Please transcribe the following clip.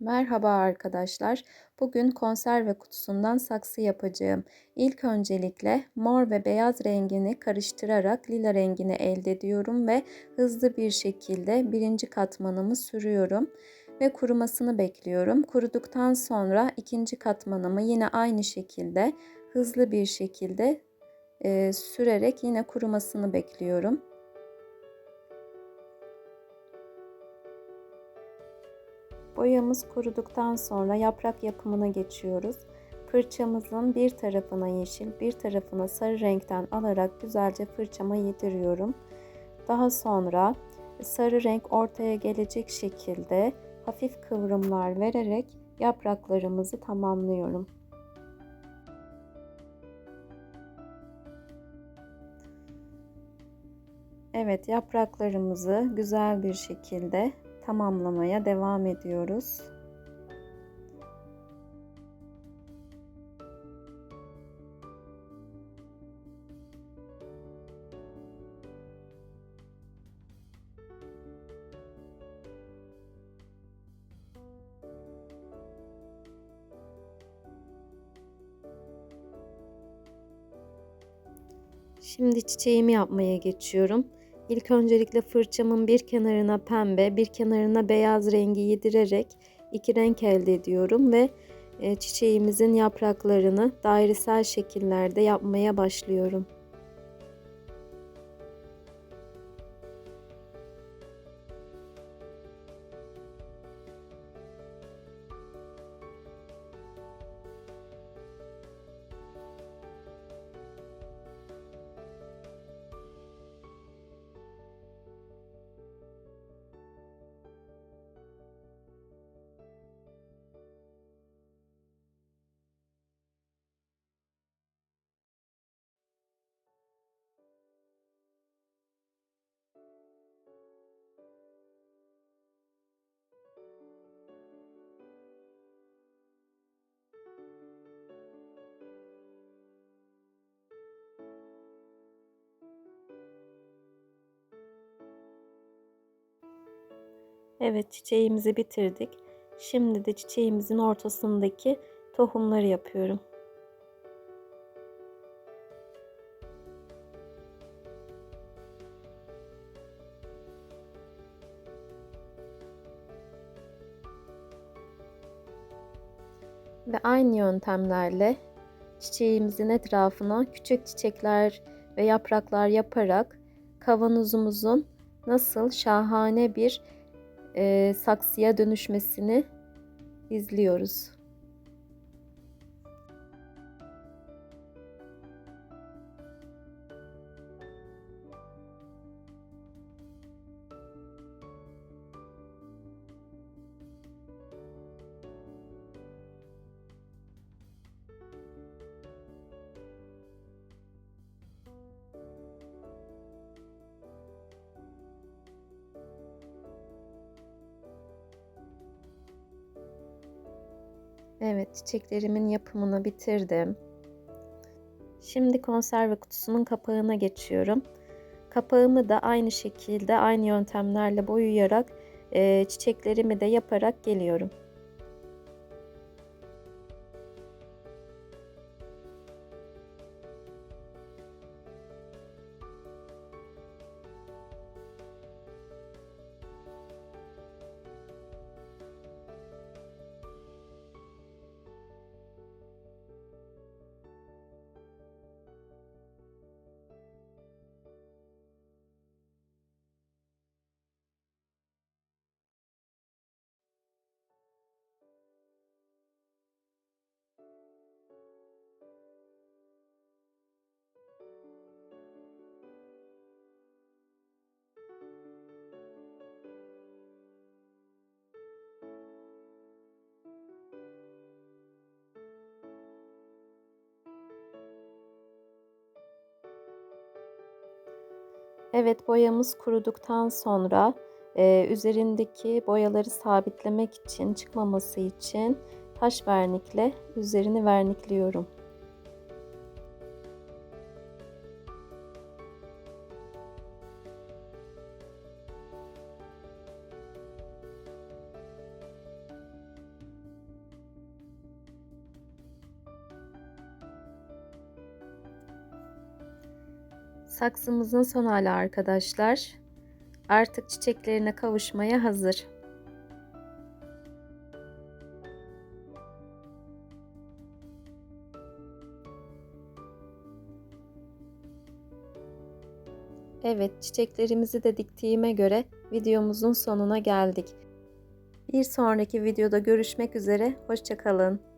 Merhaba arkadaşlar. Bugün konserve kutusundan saksı yapacağım. İlk öncelikle mor ve beyaz rengini karıştırarak lila rengini elde ediyorum ve hızlı bir şekilde birinci katmanımı sürüyorum ve kurumasını bekliyorum. Kuruduktan sonra ikinci katmanımı yine aynı şekilde hızlı bir şekilde e, sürerek yine kurumasını bekliyorum. Boyamız kuruduktan sonra yaprak yapımına geçiyoruz. Fırçamızın bir tarafına yeşil, bir tarafına sarı renkten alarak güzelce fırçama yediriyorum. Daha sonra sarı renk ortaya gelecek şekilde hafif kıvrımlar vererek yapraklarımızı tamamlıyorum. Evet yapraklarımızı güzel bir şekilde tamamlamaya devam ediyoruz. Şimdi çiçeğimi yapmaya geçiyorum. İlk öncelikle fırçamın bir kenarına pembe, bir kenarına beyaz rengi yedirerek iki renk elde ediyorum ve e, çiçeğimizin yapraklarını dairesel şekillerde yapmaya başlıyorum. Evet çiçeğimizi bitirdik. Şimdi de çiçeğimizin ortasındaki tohumları yapıyorum. Ve aynı yöntemlerle çiçeğimizin etrafına küçük çiçekler ve yapraklar yaparak kavanozumuzun nasıl şahane bir e, saksıya dönüşmesini izliyoruz. Evet, çiçeklerimin yapımını bitirdim. Şimdi konserve kutusunun kapağına geçiyorum. Kapağımı da aynı şekilde, aynı yöntemlerle boyayarak çiçeklerimi de yaparak geliyorum. Evet boyamız kuruduktan sonra e, üzerindeki boyaları sabitlemek için çıkmaması için taş vernikle üzerini vernikliyorum. Saksımızın son hali arkadaşlar. Artık çiçeklerine kavuşmaya hazır. Evet, çiçeklerimizi de diktiğime göre videomuzun sonuna geldik. Bir sonraki videoda görüşmek üzere, hoşçakalın.